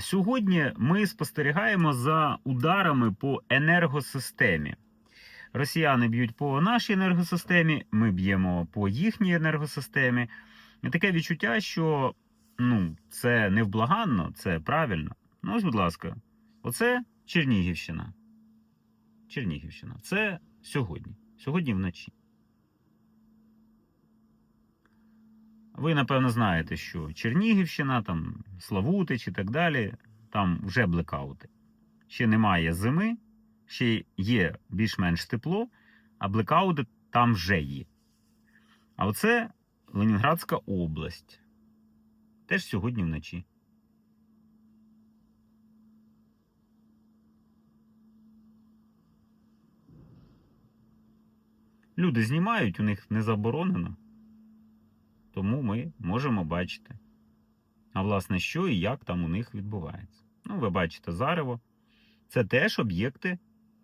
Сьогодні ми спостерігаємо за ударами по енергосистемі. Росіяни б'ють по нашій енергосистемі, ми б'ємо по їхній енергосистемі. І таке відчуття, що ну, це невблаганно, це правильно. Ну, ось, будь ласка, оце Чернігівщина. Чернігівщина. Це сьогодні. Сьогодні вночі. Ви, напевно, знаєте, що Чернігівщина, там Славутич і так далі, там вже блекаути. Ще немає зими, ще є більш-менш тепло, а блекаути там вже є. А оце Ленінградська область. Теж сьогодні вночі. Люди знімають, у них не заборонено. Тому ми можемо бачити. А власне, що і як там у них відбувається. Ну, ви бачите зарево. Це теж об'єкти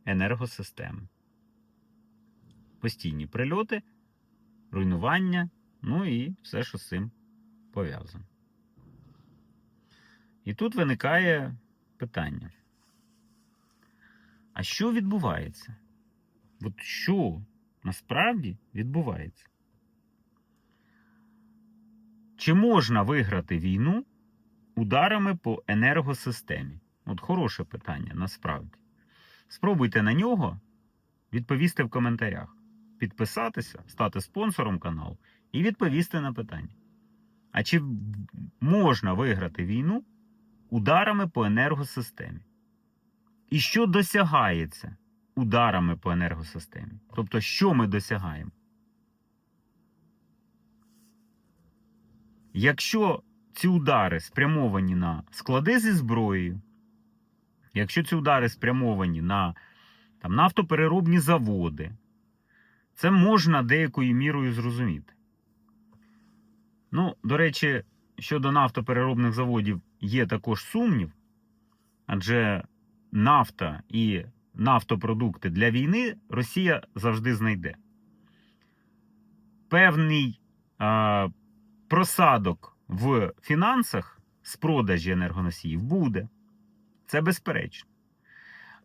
енергосистеми. Постійні прильоти, руйнування, ну і все, що з цим пов'язано. І тут виникає питання: а що відбувається? От що насправді відбувається? Чи можна виграти війну ударами по енергосистемі? От хороше питання насправді. Спробуйте на нього відповісти в коментарях, підписатися, стати спонсором каналу і відповісти на питання. А чи можна виграти війну ударами по енергосистемі? І що досягається ударами по енергосистемі? Тобто, що ми досягаємо? Якщо ці удари спрямовані на склади зі зброєю, якщо ці удари спрямовані на там, нафтопереробні заводи, це можна деякою мірою зрозуміти. Ну, до речі, щодо нафтопереробних заводів є також сумнів, адже нафта і нафтопродукти для війни Росія завжди знайде. Певний просадок в фінансах з продажі енергоносіїв буде. Це безперечно.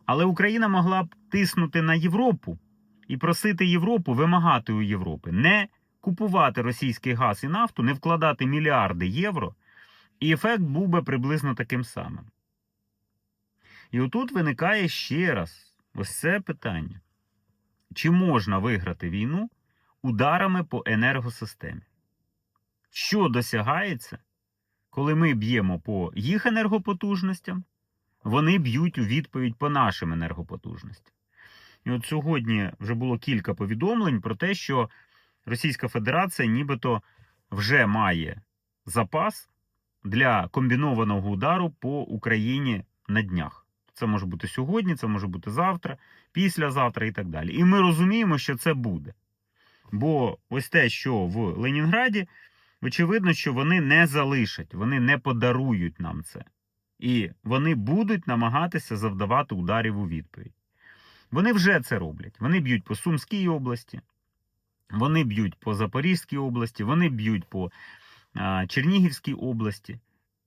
Але Україна могла б тиснути на Європу і просити Європу вимагати у Європи не купувати російський газ і нафту, не вкладати мільярди євро, і ефект був би приблизно таким самим. І отут виникає ще раз ось це питання: чи можна виграти війну ударами по енергосистемі? Що досягається, коли ми б'ємо по їх енергопотужностям, вони б'ють у відповідь по нашим енергопотужностям. І от сьогодні вже було кілька повідомлень про те, що Російська Федерація нібито вже має запас для комбінованого удару по Україні на днях. Це може бути сьогодні, це може бути завтра, післязавтра і так далі. І ми розуміємо, що це буде. Бо ось те, що в Ленінграді, очевидно, що вони не залишать, вони не подарують нам це. І вони будуть намагатися завдавати ударів у відповідь. Вони вже це роблять. Вони б'ють по Сумській області, вони б'ють по Запорізькій області, вони б'ють по а, Чернігівській області.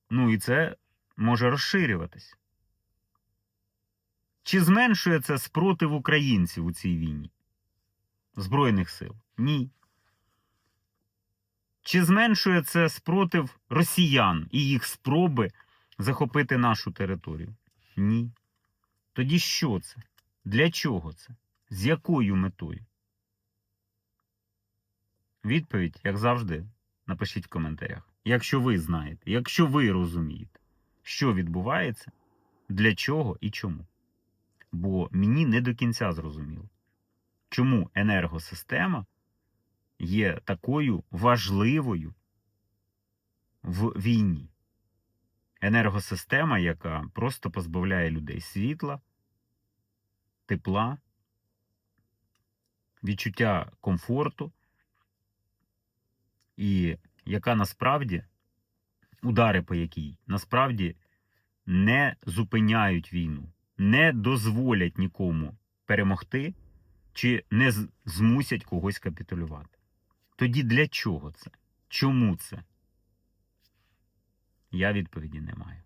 Ну і це може розширюватись. Чи зменшує це спротив українців у цій війні? Збройних сил? Ні. Чи зменшує це спротив росіян і їх спроби захопити нашу територію? Ні. Тоді що це? Для чого це? З якою метою? Відповідь, як завжди, напишіть в коментарях. Якщо ви знаєте, якщо ви розумієте, що відбувається, для чого і чому. Бо мені не до кінця зрозуміло, чому енергосистема є такою важливою в війні. Енергосистема, яка просто позбавляє людей світла, тепла, відчуття комфорту, і яка насправді, удари по якій насправді не зупиняють війну, не дозволять нікому перемогти чи не змусять когось капітулювати. Тоді для чого це? Чому це? Я відповіді не маю.